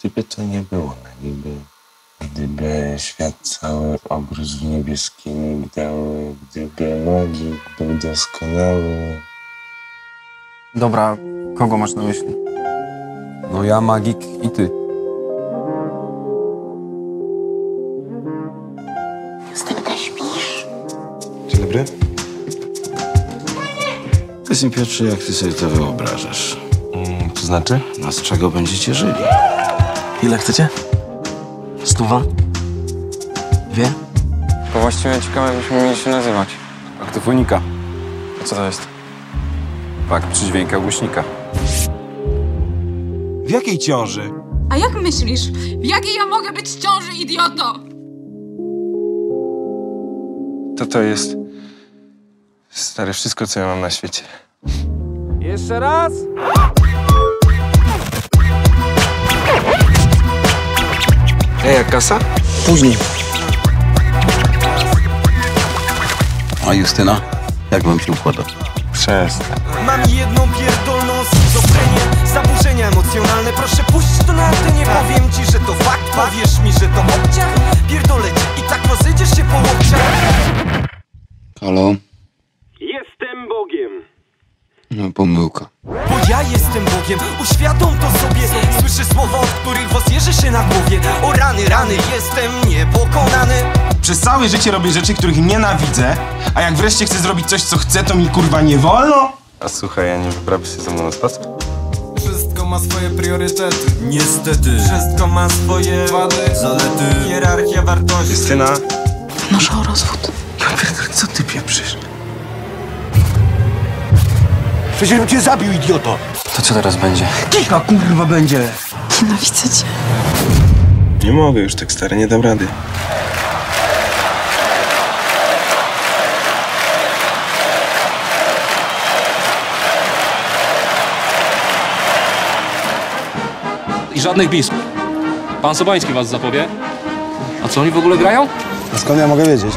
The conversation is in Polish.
Gdyby to nie było na niby, gdyby świat cały obrósł niebieskimi migdały, gdyby magik był doskonały. Dobra, kogo masz na myśli? No ja, magik i ty. Dzień dobry. Powiedz Piotrze, jak ty sobie to wyobrażasz? Mm, to znaczy? No z czego będziecie żyli? Ile chcecie? Stuwa? Dwie? To właściwie ciekawe, byśmy mieli się nazywać. Aktofonika. A co to jest? Fakt przydźwięka głośnika. W jakiej ciąży? A jak myślisz, w jakiej ja mogę być ciąży, idioto? To to jest... Stary, wszystko, co ja mam na świecie. Jeszcze raz! Ej, jak kasa? Później. A Justyna? Jak wam się układa? Przestań. Mam jedną pierdolną schizofrenię Zaburzenia emocjonalne Proszę puść to na antenie Powiem ci, że to fakt Powiesz mi, że to obciach Pierdolę cię i tak rozejdziesz się po łokciach Halo? Jestem Bogiem No, pomyłka. Ja jestem Bogiem Uświadom to sobie. Słyszę słowa, od których włos jeży się na głowie. O rany, rany, jestem niepokonany. Przez całe życie robię rzeczy, których nienawidzę, a jak wreszcie chcę zrobić coś, co chcę, to mi kurwa nie wolno? A słuchaj, a nie wybrałabyś się ze mną na spacer? Wszystko ma swoje priorytety. Niestety. Wszystko ma swoje wady. Zalety. Hierarchia wartości. Justyna, Wnoszę o rozwód. Przecież bym cię zabił, idioto! To co teraz będzie? Kicha, kurwa, będzie! Nienawidzę cię. nie mogę już tak stary, nie dam rady. I żadnych bisp. Pan Sobański was zapowie. A co oni w ogóle grają? A skąd ja mogę wiedzieć?